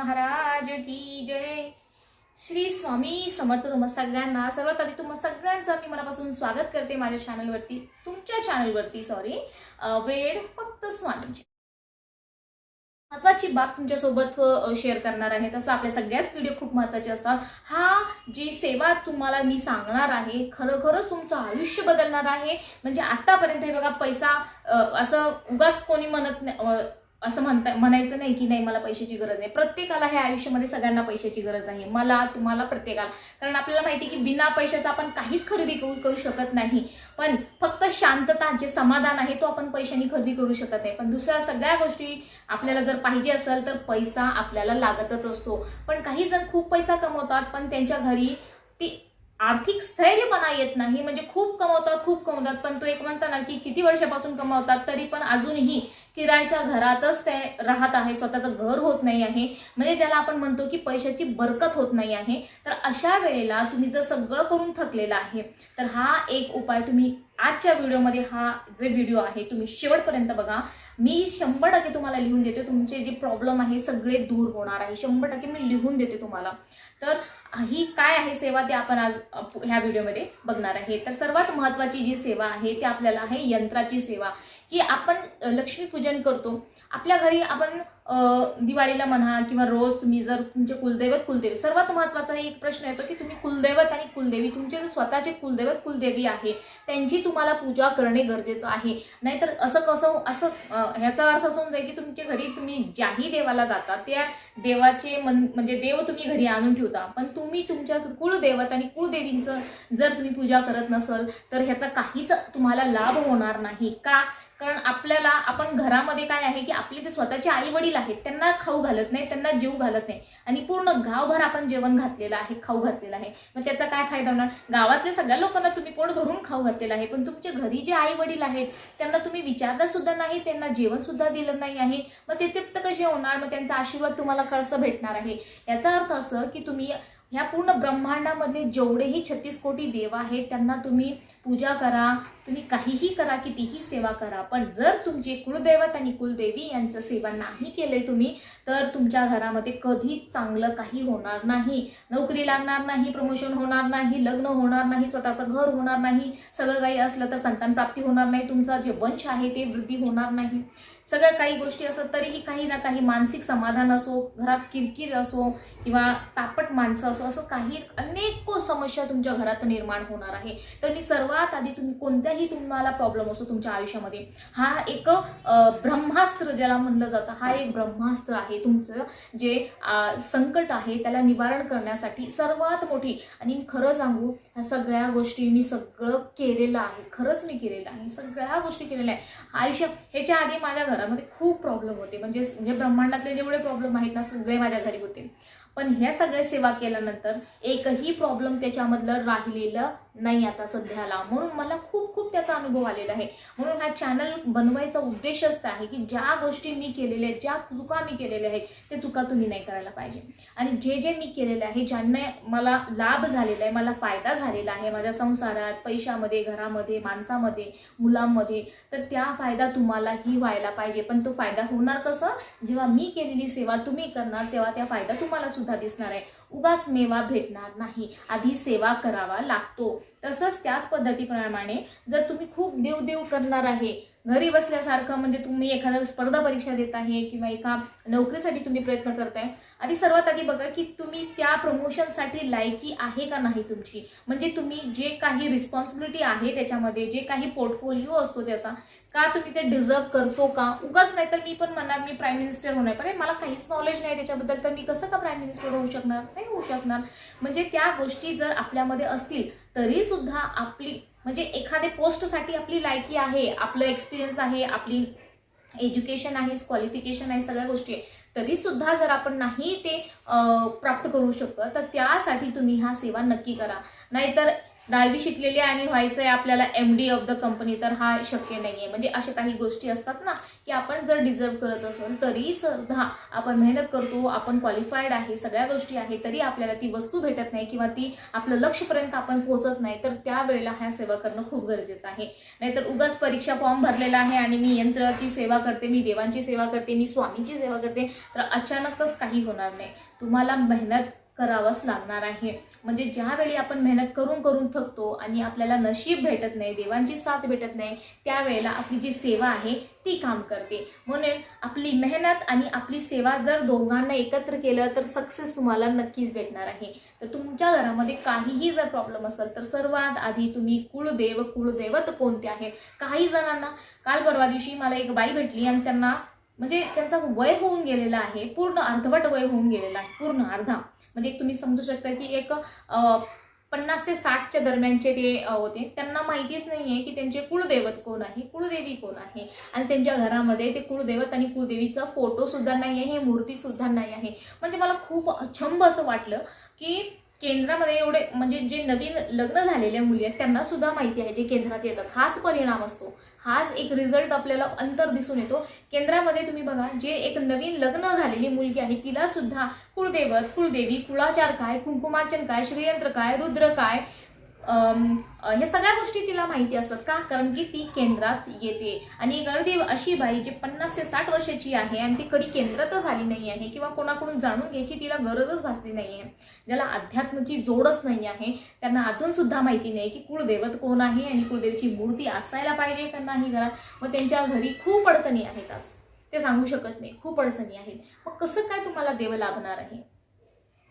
महाराज की जय. श्री स्वामी समर्थ तुम्हा सगळ्यांना. सर्वात आधी तुम्हा सगळ्यांचं मी मनापासून स्वागत करते माझ्या चॅनलवरती तुमच्या चॅनलवरती सॉरी वेळ फक्त स्वामीची. महत्वाची बाब तुमच्यासोबत शेअर करणार आहे तसं आपल्या सगळ्याच व्हिडिओ खूप महत्त्वाचे असतात. हा जी सेवा तुम्हाला मी सांगणार आहे खरोखरच तुमचं आयुष्य बदलणार आहे. म्हणजे आतापर्यंत हे बघा पैसा असं उगाच कोणी म्हणत नाही असं म्हणता म्हणायचं नाही की नाही मला पैशाची गरज नाही. प्रत्येकाला ह्या आयुष्यामध्ये सगळ्यांना पैशाची गरज आहे. मला तुम्हाला प्रत्येकाला. कारण आपल्याला माहिती आहे की बिना पैशाचा आपण काहीच खरेदी करू करू शकत नाही. पण फक्त शांतता जे समाधान आहे तो आपण पैशाने खरेदी करू शकत नाही. पण दुसऱ्या सगळ्या गोष्टी आपल्याला जर पाहिजे असेल तर पैसा आपल्याला लागतच असतो. पण काही जण खूप पैसा कमवतात पण त्यांच्या घरी ती आर्थिक स्थैर्यपणा येत नाही. म्हणजे खूप कमवतात खूप कमवतात पण तो एक म्हणताना की किती वर्षापासून कमवतात तरी पण अजूनही किरायच्या घरातच ते राहत आहे. स्वतःचं घर होत नाही आहे. म्हणजे ज्याला आपण म्हणतो की पैशाची बरकत होत नाही आहे. तर अशा वेळेला तुम्ही जर सगळं करून थकलेला आहे तर हा एक उपाय तुम्ही आजच्या व्हिडिओमध्ये हा जे व्हिडिओ आहे तुम्ही शेवटपर्यंत बघा. मी शंभर टक्के तुम्हाला लिहून देते. तुमचे जे प्रॉब्लेम आहे सगळे दूर होणार आहे. शंभर टक्के मी लिहून देते तुम्हाला. तर ही काय आहे सेवा ते आपण आज ह्या व्हिडिओमध्ये बघणार आहे. तर सर्वात महत्वाची जी सेवा आहे ती आपल्याला आहे यंत्राची सेवा. की आपण अ, पूजन करतो. आपल्या घरी आपण दिवाळीला म्हणा किंवा रोज तुम्ही जर तुमचे कुलदैवत कुलदेवी सर्वात महत्त्वाचा एक प्रश्न येतो की तुम्ही कुलदैवत आणि कुलदेवी तुमचे जे स्वतःचे कुलदैवत कुलदेवी आहे त्यांची तुम्हाला पूजा करणे गरजेचं आहे. नाहीतर असं कसं असं ह्याचा अर्थ असं होऊन जाईल की तुमच्या घरी तुम्ही ज्याही देवाला जाता त्या देवाचे मन म्हणजे देव तुम्ही घरी आणून ठेवता. पण तुम्ही तुमच्या कुलदैवत आणि कुलदेवींचं जर तुम्ही पूजा करत नसल तर ह्याचा काहीच तुम्हाला लाभ होणार नाही. का? कारण आपल्याला आपण घरामध्ये काय आहे की आपले जे स्वतःचे आई वडील आहेत त्यांना खाऊ घालत नाही त्यांना जीव घालत नाही. आणि पूर्ण गावभर आपण जेवण घातलेलं आहे खाऊ घातलेलं आहे. मग त्याचा काय फायदा होणार? गावातल्या सगळ्या लोकांना तुम्ही पोट भरून खाऊ घातलेलं आहे पण तुमच्या घरी जे आई वडील आहेत त्यांना तुम्ही विचारलं सुद्धा नाही त्यांना जेवण सुद्धा दिलं नाही आहे. मग ते तृप्त कसे होणार? मग त्यांचा आशीर्वाद तुम्हाला कसं भेटणार आहे. याचा अर्थ असं की तुम्ही ह्या पूर्ण ब्रह्मांडामध्ये जेवढेही छत्तीस कोटी देव आहेत त्यांना तुम्ही पूजा करा तुम्ही काहीही करा कितीही सेवा करा पण जर तुमचे कुलदैवत आणि कुलदेवी यांचं सेवा नाही केले तुम्ही तर तुमच्या घरामध्ये कधी चांगलं काही होणार नाही. नोकरी लागणार नाही प्रमोशन होणार नाही लग्न होणार नाही स्वतःचं घर होणार नाही सगळं काही असलं तर संतान प्राप्ती होणार नाही तुमचा जे वंश आहे ते वृद्धी होणार नाही. सगळ्या काही गोष्टी असत तरीही काही ना काही मानसिक समाधान असो घरात किरकिर असो किंवा तापट माणसं असो असं काही अनेक समस्या तुमच्या घरात निर्माण होणार आहे. तर मी सर्व सर्वात आधी तुम्ही कोणत्याही तुम्हाला प्रॉब्लेम असो तुमच्या आयुष्यामध्ये हा एक ब्रह्मास्त्र ज्याला म्हणलं जातं हा एक ब्रह्मास्त्र आहे. तुमचं जे संकट आहे त्याला निवारण करण्यासाठी सर्वात मोठी आणि मी खरं सांगू ह्या सगळ्या गोष्टी मी सगळं केलेलं आहे. खरंच मी केलेलं आहे. सगळ्या गोष्टी केलेल्या आहे. आयुष्य ह्याच्या आधी माझ्या घरामध्ये खूप प्रॉब्लेम होते. म्हणजे जे ब्रह्मांडातले जेवढे प्रॉब्लेम आहेत ना सगळे माझ्या घरी होते. पण ह्या सगळ्या सेवा केल्यानंतर एकही प्रॉब्लेम त्याच्यामधलं राहिलेलं नाही आता सध्याला. म्हणून मला खूप खूप त्याचा अनुभव आलेला आहे. म्हणून हा चॅनल बनवायचा उद्देशच तर आहे की ज्या गोष्टी मी केलेल्या आहेत ज्या चुका मी केलेल्या आहेत ते चुका तुम्ही नाही करायला पाहिजे. आणि जे जे मी केलेले आहे ज्यांना मला लाभ झालेला आहे मला फायदा झालेला आहे माझ्या संसारात पैशामध्ये घरामध्ये माणसामध्ये मुलांमध्ये तर त्या फायदा तुम्हालाही व्हायला पाहिजे. पण तो फायदा होणार कसं? जेव्हा मी केलेली सेवा तुम्ही करणार तेव्हा त्या फायदा तुम्हाला सुद्धा दिसणार आहे. उगाच मेवा भेटणार नाही. आधी सेवा करावा लागतो. तसंच त्याच पद्धतीप्रमाणे जर तुम्ही खूप देव देव करणार आहे घरी बसल्यासारखं म्हणजे तुम्ही एखाद्या स्पर्धा परीक्षा देत आहे किंवा एका नोकरीसाठी तुम्ही प्रयत्न करताय आधी सर्वात आधी बघा की तुम्ही त्या प्रमोशनसाठी लायकी आहे का नाही तुमची? म्हणजे तुम्ही जे काही रिस्पॉन्सिबिलिटी आहे त्याच्यामध्ये जे काही पोर्टफोलिओ असतो त्याचा का तुम्ही ते डिझर्व करतो का? उगाच नाही तर मी पण म्हणणार मी प्राईम मिनिस्टर होणार. पण मला काहीच नॉलेज नाही त्याच्याबद्दल. तर मी कसं का प्राईम मिनिस्टर होऊ शकणार? नाही होऊ शकणार. म्हणजे त्या गोष्टी जर आपल्यामध्ये असतील तरी सुद्धा आपली म्हणजे एखाद्या पोस्टसाठी आपली लायकी आहे आपलं एक्सपिरियन्स आहे आपली एज्युकेशन आहे क्वालिफिकेशन आहे सगळ्या गोष्टी आहे तरी सुद्धा जर आपण नाही ते प्राप्त करू शकतो तर त्यासाठी तुम्ही हा सेवा नक्की करा. नाहीतर दहावी शिकलेली आणि व्हायचंय आपल्याला M D of the company तर हा शक्य नाहीये. म्हणजे अशा काही गोष्टी असतात ना की आपण जर डिझर्व करत असेल तरी सुद्धा आपण मेहनत करतो आपण क्वालिफाईड आहे सगळ्या गोष्टी आहे तरी आपल्याला ती वस्तू भेटत नाही किंवा ती आपलं लक्षपर्यंत आपण पोहोचत नाही तर त्यावेळेला ह्या सेवा करणं खूप गरजेचं आहे. नाहीतर उगाच परीक्षा फॉर्म भरलेला आहे आणि मी यंत्राची सेवा करते मी देवांची सेवा करते मी स्वामींची सेवा करते तर अचानकच काही होणार नाही. तुम्हाला मेहनत करावंच लागणार आहे. म्हणजे ज्यावेळी आपण मेहनत करून करून थकतो आणि आपल्याला नशीब भेटत नाही देवांची साथ भेटत नाही त्यावेळेला आपली जी सेवा आहे ती काम करते. म्हणून आपली मेहनत आणि आपली सेवा जर दोघांना एकत्र केलं तर सक्सेस तुम्हाला नक्कीच भेटणार आहे. तर तुमच्या घरामध्ये काहीही जर प्रॉब्लेम असेल तर सर्वात आधी तुम्ही कुळदेव कुळदैवत कोणते आहे काही जणांना काल परवा दिवशी मला एक बाई भेटली आणि त्यांना म्हणजे त्यांचा वय होऊन गेलेला आहे पूर्ण अर्धवट वय होऊन गेलेला आहे पूर्ण अर्धा. म्हणजे तुम्ही समजू शकता की एक पन्नास ते साठच्या दरम्यानचे ते होते. त्यांना माहितीच नाही आहे की त्यांचे कुळदैवत कोण आहे कुळदेवी कोण आहे. आणि त्यांच्या घरामध्ये ते कुळदैवत आणि कुळदेवीचा फोटो सुद्धा नाही आहे मूर्ती सुद्धा नाही आहे म्हणजे मला खूप अचंब असं वाटलं की केंद्रामध्ये एवढे म्हणजे जे नवीन लग्न झालेल्या मुली आहेत त्यांना सुद्धा माहिती आहे जे केंद्रात येतात. हाच परिणाम असतो. हाच एक रिझल्ट आपल्याला अंतर दिसून येतो. केंद्रामध्ये तुम्ही बघा जे एक नवीन लग्न झालेली मुलगी आहे तिला सुद्धा कुलदेवत कुळदेवी कुळाचार काय कुंकुमार्चन काय श्रीयंत्र काय रुद्र काय हे सगळ्या गोष्टी तिला माहिती असतात का? कारण की ती केंद्रात येते. आणि गरदेव अशी बाई जी पन्नास ते साठ वर्षाची आहे आणि ती कधी केंद्रातच आली नाही आहे किंवा कोणाकडून जाणून घ्यायची तिला गरजच भासली नाही आहे. ज्याला अध्यात्माची जोडच नाही आहे. त्यांना अजून सुद्धा माहिती नाही की कुळदैवत कोण आहे आणि कुळदेवीची मूर्ती असायला पाहिजे का नाही घरात? मग त्यांच्या घरी खूप अडचणी आहेत आज. ते सांगू शकत नाही. खूप अडचणी आहेत. मग कसं काय तुम्हाला देव लाभणार आहे?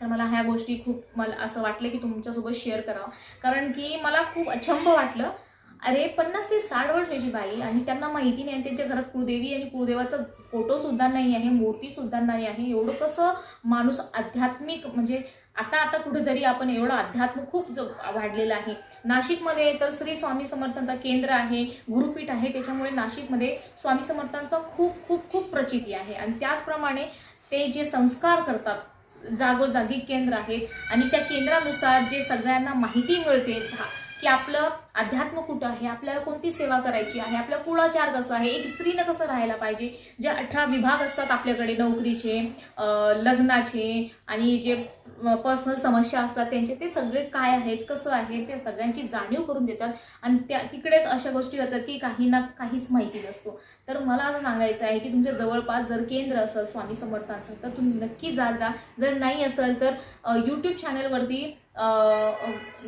तर मला ह्या गोष्टी खूप मला असं वाटलं की तुमच्यासोबत शेअर करावं. कारण की मला खूप अचंब वाटलं. अरे पन्नास ते साठ वर्षाची बाई आणि त्यांना माहिती नाही आणि त्यांच्या घरात कुळदेवी आणि कुळदेवाचा फोटोसुद्धा नाही आहे मूर्तीसुद्धा नाही आहे. एवढं कसं माणूस आध्यात्मिक म्हणजे आता आता कुठेतरी आपण एवढं अध्यात्म खूप ज- वाढलेलं आहे. नाशिकमध्ये तर श्री स्वामी समर्थांचा केंद्र आहे गुरुपीठ आहे त्याच्यामुळे नाशिकमध्ये स्वामी समर्थांचा खूप खूप खूप प्रचिती आहे. आणि त्याचप्रमाणे ते जे संस्कार करतात जागोजागी केंद्र आहेत. आणि त्या केंद्रानुसार जे सगळ्यांना माहिती मिळते हा- की आपलं अध्यात्म कुठं आहे? आपल्याला कोणती सेवा करायची आहे? आपला कुळाचार कसं आहे? एक स्त्रीनं कसं राहायला पाहिजे? जे अठरा विभाग असतात आपल्याकडे नोकरीचे लग्नाचे आणि जे पर्सनल समस्या असतात त्यांचे ते सगळे काय आहेत? कसं आहे? ते सगळ्यांची जाणीव करून देतात. आणि त्या तिकडेच अशा गोष्टी होतात की काही ना काहीच माहिती नसतो. तर मला असं सांगायचं आहे की तुमच्या जवळपास जर केंद्र असेल स्वामी समर्थांचं तर तुम्ही नक्की जा जा. जर नाही असेल तर यूट्यूब चॅनलवरती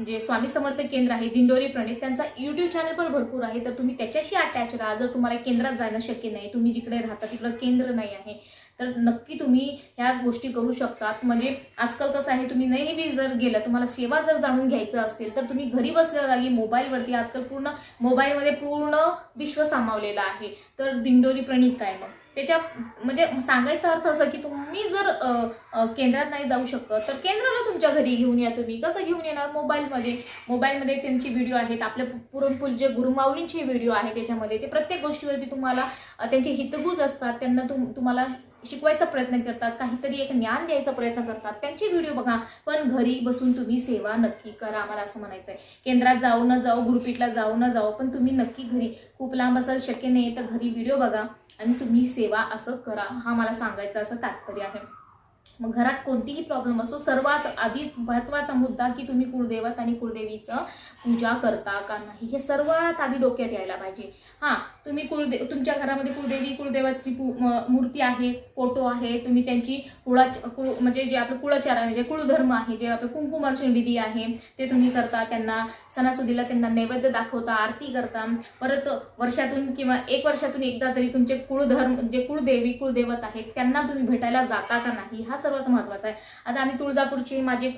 जे स्वामी समर्थ केंद्र आहे दिंडोरी प्रणित त्यांचा यूट्यूब चॅनल पण भरपूर आहे. तर तुम्ही त्याच्याशी अटॅच राहा. जर तुम्हाला केंद्रात जाणं शक्य नाही तुम्ही जिकडे राहता तिकडं केंद्र नाही आहे तर नक्की तुम्ही ह्या गोष्टी करू शकतात म्हणजे आजकाल कसं आहे तुम्ही नाही बी जर गेलं तुम्हाला सेवा जर जाणून घ्यायचं असेल तर तुम्ही घरी बसल्या जागी मोबाईलवरती आजकाल पूर्ण मोबाईलमध्ये पूर्ण विश्व सामावलेलं आहे. तर दिंडोरी प्रणित काय मग? त्याच्या म्हणजे सांगायचा अर्थ असं की तुम्ही जर केंद्रात नाही जाऊ शकत तर केंद्राला तुमच्या घरी घेऊन या तुम्ही. कसं घेऊन येणार? मोबाईलमध्ये. मोबाईलमध्ये त्यांची व्हिडिओ आहेत. आपल्या पुरणपूल जे गुरुमाऊलींचे व्हिडिओ आहे त्याच्यामध्ये ते प्रत्येक गोष्टीवरती तुम्हाला त्यांचे हितगुज असतात. त्यांना तुम तुम्हाला शिकवायचा प्रयत्न करतात. काहीतरी एक ज्ञान द्यायचा प्रयत्न करतात. त्यांचे व्हिडिओ बघा. पण घरी बसून तुम्ही सेवा नक्की करा मला असं म्हणायचं आहे केंद्रात जाऊ न जाऊ गुरुपीठला जाऊ न जाऊ पण तुम्ही नक्की घरी. खूप लांब असाल शक्य नाही तर घरी व्हिडिओ बघा. आणि तुम्ही सेवा असं करा हा मला सांगायचं असं तात्पर्य आहे. मग घरात कोणतीही प्रॉब्लेम असो सर्वात आधी महत्त्वाचा मुद्दा की तुम्ही कुळदेवत आणि कुळदेवीचं पूजा करता का नाही हे सर्वात आधी डोक्यात यायला पाहिजे. हां तुम्ही कुळदे तुमच्या घरामध्ये कुळदेवी कुळदेवाची पू मूर्ती आहे फोटो आहे तुम्ही त्यांची कुळा कुळ म्हणजे जे आपलं कुळाचार आहे म्हणजे कुळधर्म आहे जे आपलं कुंकुमार्चन विधी आहे ते तुम्ही करता त्यांना सणासुदीला त्यांना नैवेद्य दाखवता आरती करता. परत वर्षातून किंवा एक वर्षातून एकदा तरी तुमचे कुळधर्म जे कुळदेवी कुळदेवत आहेत त्यांना तुम्ही भेटायला जाता का नाही? हा सर्वात महत्त्वाचा आहे. आता आम्ही तुळजापूरचे माझे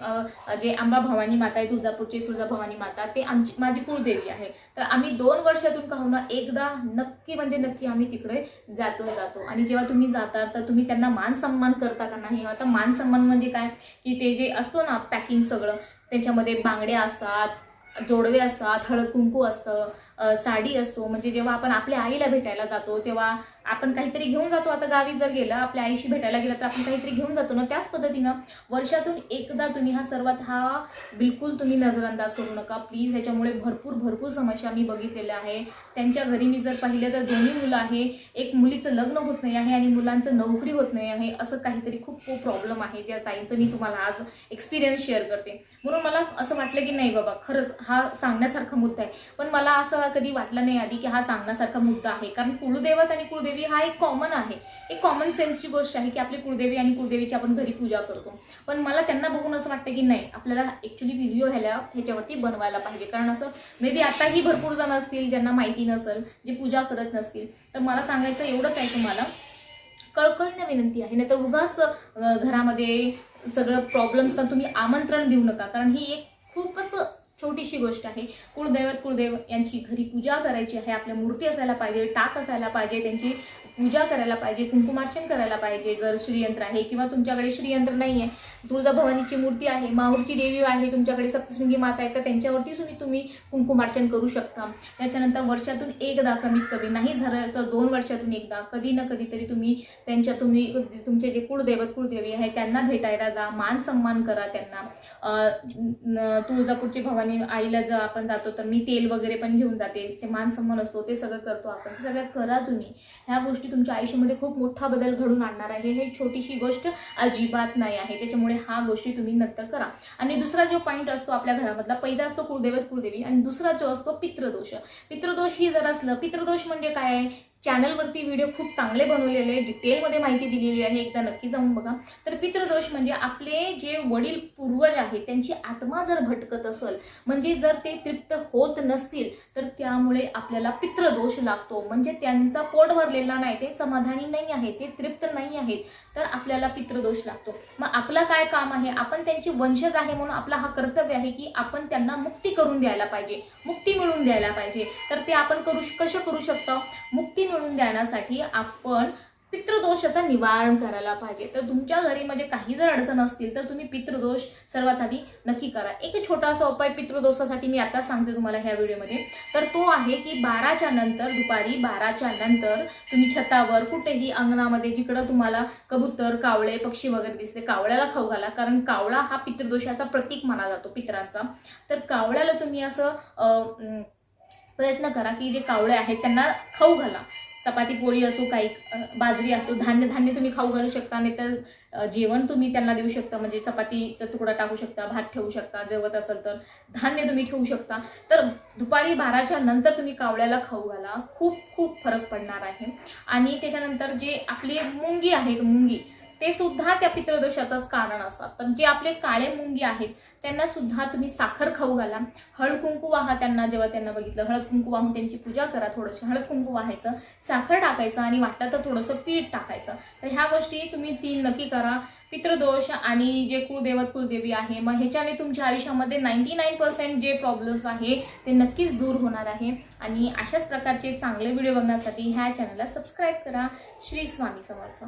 जे आंबा भवानी माता आहे तुळजापूरची तुळजा भवानी माता ते आमची माझी कुळदेवी आहे. तर आम्ही दोन वर्षातून का होणार एकदा नक्की म्हणजे नक्की आम्ही तिकडे जातो जातो. आणि जेव्हा तुम्ही जाता तर तुम्ही त्यांना मान सन्मान करता का नाही? आता मान सन्मान म्हणजे काय? की ते जे असतो ना पॅकिंग सगळं त्याच्यामध्ये बांगड्या असतात जोडवे असतात हळद कुंकू असतं साडी असतो. म्हणजे जेव्हा आपण आपल्या आईला भेटायला जातो तेव्हा आपण काहीतरी घेऊन जातो. आता गावी जर गेलं आपल्या आईशी भेटायला गेलं तर आपण काहीतरी घेऊन जातो ना. त्याच पद्धतीनं वर्षातून एकदा तुम्ही हा सर्वात हा बिलकुल तुम्ही नजरअंदाज करू नका. प्लीज याच्यामुळे भरपूर भरपूर समस्या मी बघितलेल्या आहे. त्यांच्या घरी मी जर पाहिलं तर दोन्ही मुलं आहे. एक मुलीचं लग्न होत नाही आहे आणि मुलांचं नोकरी होत नाही आहे. असं काहीतरी खूप खूप प्रॉब्लेम आहे त्या ताईंचं. मी तुम्हाला आज एक्सपिरियन्स शेअर करते. म्हणून मला असं वाटलं की नाही बाबा खरंच हा सांगण्यासारखा मुद्दा आहे. पण मला असं कधी वाटलं नाही आधी की हा सांगण्यासारखा मुद्दा आहे. कारण कुलदैवत आणि कुळदेवी हा एक कॉमन आहे. एक कॉमन सेन्सची गोष्ट आहे की आपली कुळदेवी आणि कुळदेवीची आपण घरी पूजा करतो. पण मला त्यांना बघून असं वाटतं की नाही आपल्याला ॲक्च्युली व्हिडिओ ह्याला ह्याच्यावरती बनवायला पाहिजे. कारण असं मे बी आताही भरपूर जण असतील ज्यांना माहिती नसेल जे पूजा करत नसतील. तर मला सांगायचं एवढंच आहे तुम्हाला. कळकळीनं विनंती आहे. नाहीतर उगाच घरामध्ये सगळं प्रॉब्लेम्सना तुम्ही आमंत्रण देऊ नका. कारण ही एक खूपच छोटीशी गोष्ट आहे. कुळदैवत कुळदेव यांची घरी पूजा करायची आहे. आपल्या मूर्ती असायला पाहिजे टाक असायला पाहिजे त्यांची पूजा करायला पाहिजे कुंकुमार्चन करायला पाहिजे जर श्रीयंत्र आहे किंवा तुमच्याकडे श्रीयंत्र नाही आहे तुळजाभवानीची मूर्ती आहे माहूरची देवी आहे तुमच्याकडे सप्तशृंगी माता आहे तर त्यांच्यावरती तुम्ही तुम्ही कुंकुमार्चन करू शकता. त्याच्यानंतर वर्षातून एकदा कमीत कमी नाही झालं तर दोन वर्षातून एकदा कधी ना कधीतरी तुम्ही त्यांच्या तुम्ही तुमचे जे कुळदैवत कुळदेवी आहे त्यांना भेटायला जा मान सन्मान करा त्यांना. तुळजापूरची भवानी आईला जर आपण जातो तर मी तेल वगैरे पण घेऊन जाते जे मान सन्मान असतो ते सगळं करतो आपण ते सगळं करा तुम्ही. ह्या गोष्टी तुमच्या आयुष्यामध्ये खूप मोठा बदल घडून आणणार आहे. हे छोटीशी गोष्ट अजिबात नाही आहे. त्याच्यामुळे हा गोष्टी तुम्ही नंतर करा. आणि दुसरा जो पॉईंट असतो आपल्या घरामधला पहिला असतो कुळदेवत कुळदेवी आणि दुसरा जो असतो पितृदोष. पितृदोष ही जर असलं पितृदोष म्हणजे काय आहे? चॅनलवरती व्हिडिओ खूप चांगले बनवलेले डिटेलमध्ये माहिती दिलेली आहे. एकदा नक्की जाऊन बघा. तर पितृदोष म्हणजे आपले जे वडील पूर्वज आहेत त्यांची आत्मा जर भटकत असेल म्हणजे जर ते तृप्त होत नसतील तर त्यामुळे आपल्याला पितृदोष लागतो. म्हणजे त्यांचा पोट भरलेला नाही ते समाधानी नाही आहे ते तृप्त नाही आहेत तर आपल्याला पितृदोष लागतो. मग आपलं काय काम आहे? आपण त्यांची वंशज आहे म्हणून आपला हा कर्तव्य आहे की आपण त्यांना मुक्ती करून द्यायला पाहिजे. मुक्ती मिळवून द्यायला पाहिजे. तर ते आपण करू कसं करू शकतो? मुक्ती करून देण्यासाठी आपण पितृदोषाचं निवारण करायला पाहिजे. तर तुमच्या घरी म्हणजे काही जर अडचण असतील तर तुम्ही पितृदोष सर्वात आधी नक्की करा. एक छोटासा उपाय पितृदोषासाठी मी आता सांगते तुम्हाला ह्या व्हिडिओमध्ये. तर तो आहे की बाराच्या नंतर दुपारी बाराच्या नंतर तुम्ही छतावर कुठेही अंगणामध्ये जिकडं तुम्हाला कबूतर कावळे पक्षी वगैरे दिसते कावळ्याला खाऊ घाला. कारण कावळा हा पितृदोषाचा प्रतीक मानला जातो पितरांचा. तर कावळ्याला तुम्ही असं प्रयत्न करा की जे कावळे आहेत त्यांना खाऊ घाला. चपाती पोळी असो काही बाजरी असो धान्य धान्य तुम्ही खाऊ घालू शकता नाही तर जेवण तुम्ही त्यांना देऊ शकता. म्हणजे चपातीचा तुकडा टाकू शकता भात ठेवू शकता जेवत असेल तर धान्य तुम्ही ठेवू शकता. तर दुपारी बाराच्या नंतर तुम्ही कावळ्याला खाऊ घाला. खूप खूप फरक पडणार आहे. आणि त्याच्यानंतर जे आपली मुंगी आहे मुंगी ते सुद्धा त्या पितृदोषाचंच कारण असतात. तर जे आपले काळे मुंगी आहेत त्यांना सुद्धा तुम्ही साखर खाऊ घाला. हळद कुंकू वाहा त्यांना जेव्हा त्यांना बघितलं हळद कुंकू वाहून त्यांची पूजा करा थोडंसं. हळद कुंकू वाहायचं साखर टाकायचं आणि वाटलं तर थोडंसं पीठ टाकायचं. तर ह्या गोष्टी तुम्ही तीन नक्की करा. पितृदोष आणि जे कुळदेवत कुळदेवी आहे मग ह्याच्याने तुमच्या आयुष्यामध्ये नाईन्टी नाईन पर्सेंट जे प्रॉब्लेम्स आहे ते नक्कीच दूर होणार आहे. आणि अशाच प्रकारचे चांगले व्हिडिओ बघण्यासाठी ह्या चॅनलला सबस्क्राईब करा. श्री स्वामी समर्थ.